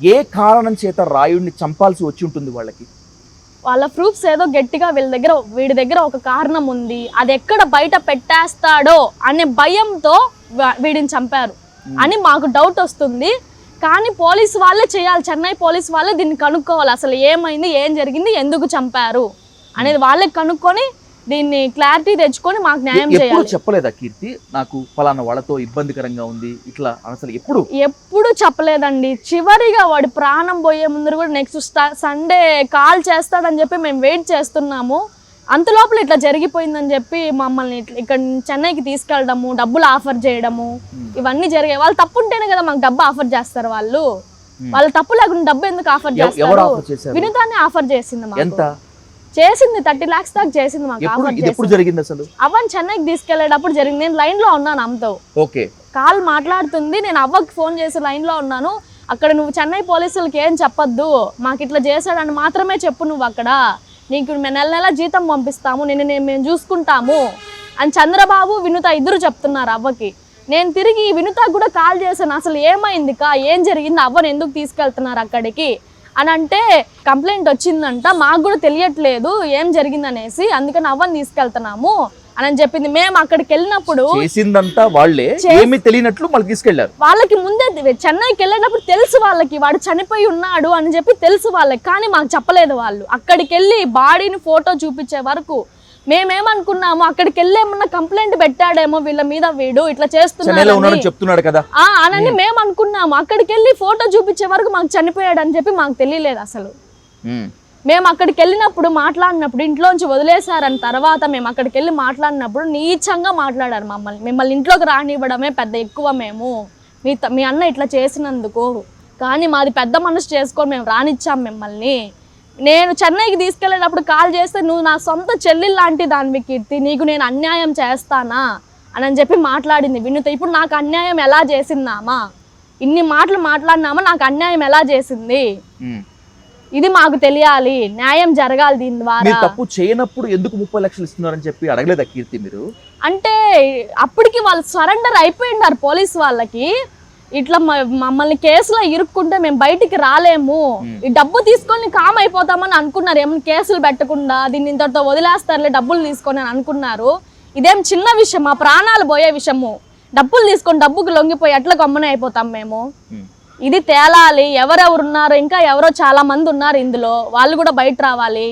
ఏ కారణం చేత రాయుడిని చంపాల్సి వచ్చి ఉంటుంది వాళ్ళకి? వాళ్ళ ప్రూఫ్స్ ఏదో గట్టిగా వీళ్ళ దగ్గర వీడి దగ్గర ఒక కారణం ఉంది. అది ఎక్కడ బయట పెట్టేస్తాడో అనే భయంతో వీడిని చంపారు. అని మాకు డౌట్ వస్తుంది. కానీ పోలీస్ వాళ్ళే చేయాలి. చెన్నై పోలీస్ వాళ్ళే దీన్ని కనుక్కోవాలి. అసలు ఏమైంది? ఏం జరిగింది? ఎందుకు చంపారు? అనేది వాళ్ళే కనుక్కొని దీన్ని క్లారిటీ తెచ్చుకొని మాకు న్యాయం ఎప్పుడు చేయాలి. చెప్పలేదా కీర్తి? నాకు ఫలానా వాళ్ళతో ఇబ్బందికరంగా ఉంది ఇట్లా అసలు ఎప్పుడు? ఎప్పుడు చెప్పలేదండి. చివరిగా వాడి ప్రాణం పోయే ముందు కూడా నెక్స్ట్ సండే కాల్ చేస్తాడని చెప్పి మేము వెయిట్ చేస్తున్నాము. అంత లోపల ఇట్లా జరిగిపోయిందని చెప్పి మమ్మల్ని ఇట్లా ఇక్కడ చెన్నైకి తీసుకెళ్ళడము డబ్బులు ఆఫర్ చేయడము ఇవన్నీ జరిగాయి. వాళ్ళు తప్పు ఉంటేనే కదా మాకు డబ్బు ఆఫర్ చేస్తారు వాళ్ళు. వాళ్ళ తప్పు లేకుండా డబ్బు ఎందుకు ఆఫర్ ఎవరు చేస్తారు? చేశారు? వినుతానే ఆఫర్ చేసింది మాకు. ఎంత? చేసింది థర్టీ లాక్స్ దాకా చేసింది మాకు ఎప్పుడు? జరిగింది అసలు? అవన్ చెన్నైకి తీసుకెళ్ళేటప్పుడు జరిగింది. నేను లైన్లో ఉన్నాను అమ్మతో ఓకే. కాల్ మాట్లాడుతుంది నేను అవ్వకి ఫోన్ చేసి లైన్లో ఉన్నాను. అక్కడ నువ్వు చెన్నై పోలీసులకి ఏం చెప్పొద్దు? మాకు ఇట్లా చేశాడని మాత్రమే చెప్పు నువ్వు అక్కడ. నీకు మేము నెల నెల జీతం పంపిస్తాము నేను నేను మేము చూసుకుంటాము అని చంద్రబాబు వినుత ఇద్దరు చెప్తున్నారు అవ్వకి. నేను తిరిగి వినుతకు కూడా కాల్ చేశాను అసలు ఏమైంది కా ఏం జరిగింది? అవ్వని ఎందుకు తీసుకెళ్తున్నారు అక్కడికి? అని అంటే కంప్లైంట్ వచ్చిందంట మాకు కూడా తెలియట్లేదు ఏం జరిగిందనేసి అందుకని అవ్వని తీసుకెళ్తున్నాము అని అని చెప్పింది. మేము అక్కడికి వెళ్ళినప్పుడు చేసిందంతా వాళ్ళే ఏమీ తెలియనట్లు మళ్ళీ తీసుకెళ్ళారు. వాళ్ళకి ముందే చెన్నైకి వెళ్ళేటప్పుడు తెలుసు వాళ్ళకి వాడు చనిపోయి ఉన్నాడు అని చెప్పి తెలుసు వాళ్ళకి కానీ మాకు చెప్పలేదు వాళ్ళు. అక్కడికి వెళ్ళి బాడీని ఫోటో చూపించే వరకు మేమేమనుకున్నాము అక్కడికి వెళ్ళి ఏమన్నా కంప్లైంట్ పెట్టాడేమో వీళ్ళ మీద వీడు ఇట్లా చేస్తున్నాడు చెప్తున్నాడు కదా. అనని మేము. అనుకున్నాము అక్కడికి వెళ్ళి ఫోటో చూపించే వరకు మాకు చనిపోయాడు అని చెప్పి మాకు తెలియలేదు అసలు. మేము. అక్కడికి వెళ్ళినప్పుడు మాట్లాడినప్పుడు ఇంట్లోంచి వదిలేశారని తర్వాత మేము అక్కడికి వెళ్ళి మాట్లాడినప్పుడు నీచంగా మాట్లాడారు మమ్మల్ని. మిమ్మల్ని ఇంట్లోకి రానివ్వడమే పెద్ద ఎక్కువ మేము. మీ మీ అన్న ఇట్లా చేసినందుకు. కానీ మాది పెద్ద మనసు చేసుకొని మేము రానిచ్చాం మిమ్మల్ని. నేను చెన్నైకి తీసుకెళ్ళేటప్పుడు కాల్ చేస్తే నువ్వు నా సొంత చెల్లి లాంటి దానివి కీర్తి నీకు నేను అన్యాయం చేస్తానా? అని అని చెప్పి మాట్లాడింది వినుత. ఇప్పుడు నాకు అన్యాయం ఎలా చేసిందామా? ఇన్ని మాటలు మాట్లాడినామా నాకు అన్యాయం ఎలా చేసింది. ఇది మాకు తెలియాలి. న్యాయం జరగాలి దీని ద్వారా. తప్పు చేయనప్పుడు ఎందుకు ముప్పై లక్షలు ఇస్తున్నారని చెప్పి అడగలేదా కీర్తి మీరు? అంటే అప్పటికి వాళ్ళు సరెండర్ అయిపోయినారు పోలీస్ వాళ్ళకి. ఇట్లా మమ్మల్ని కేసులో ఇరుక్కుంటే మేము బయటికి రాలేము. ఈ డబ్బు తీసుకొని కామ్ అయిపోతామని అనుకున్నారు. ఏమైనా కేసులు పెట్టకుండా దీన్ని ఇంతటితో వదిలేస్తారులే డబ్బులు తీసుకొని అని అనుకున్నారు. ఇదేం చిన్న విషయం మా ప్రాణాలు పోయే విషయము. డబ్బులు తీసుకొని డబ్బుకి లొంగిపోయి ఎట్లా గమ్మున అయిపోతాం మేము. ఇది తేలాలి. ఎవరెవరు ఉన్నారు? ఇంకా ఎవరో చాలా మంది ఉన్నారు ఇందులో. వాళ్ళు కూడా బయట రావాలి.